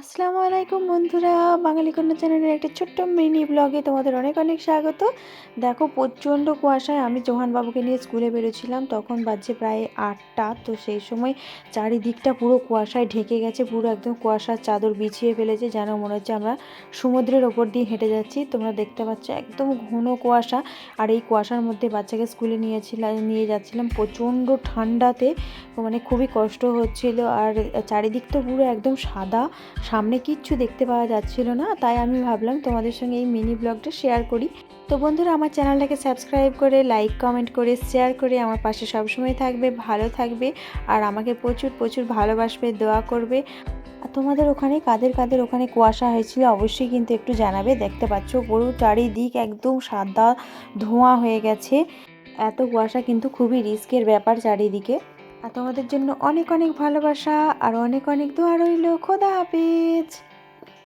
আসসালামু আলাইকুম বন্ধুরা, বাঙালি কন্যা চ্যানেলের একটা ছোট্ট মিনি ব্লগে তোমাদের অনেক অনেক স্বাগত। দেখো, প্রচণ্ড কুয়াশায় আমি বাবুকে নিয়ে স্কুলে বেরোছিলাম তখন বাজছে প্রায় আটটা, তো সেই সময় চারিদিকটা পুরো কুয়াশায় ঢেকে গেছে, পুরো একদম কুয়াশার চাদর বিছিয়ে ফেলেছে, যেন মনে হচ্ছে আমরা সমুদ্রের ওপর দিয়ে হেঁটে যাচ্ছি। তোমরা দেখতে পাচ্ছ একদম ঘন কুয়াশা, আর এই কুয়াশার মধ্যে বাচ্চাকে স্কুলে নিয়েছিলাম নিয়ে যাচ্ছিলাম। প্রচণ্ড ঠান্ডাতে মানে খুবই কষ্ট হচ্ছিল, আর চারিদিক তো পুরো একদম সাদা সামনে কিচ্ছু দেখতে পাওয়া যাচ্ছিল না, তাই আমি ভাবলাম তোমাদের সঙ্গে এই মিনি ব্লগটা শেয়ার করি। তো বন্ধুরা, আমার চ্যানেলটাকে সাবস্ক্রাইব করে লাইক কমেন্ট করে শেয়ার করে আমার পাশে সবসময় থাকবে, ভালো থাকবে আর আমাকে প্রচুর প্রচুর ভালোবাসবে, দোয়া করবে। আর তোমাদের ওখানে কাদের কাদের ওখানে কুয়াশা হয়েছিল অবশ্যই কিন্তু একটু জানাবে। দেখতে পাচ্ছ, পুরো চারিদিক একদম সাদা ধোঁয়া হয়ে গেছে। এত কুয়াশা কিন্তু খুবই রিস্কের ব্যাপার চারিদিকে। আর তোমাদের জন্য অনেক অনেক ভালোবাসা আর অনেক অনেক দোয়া রইল। খোদা হাফেজ।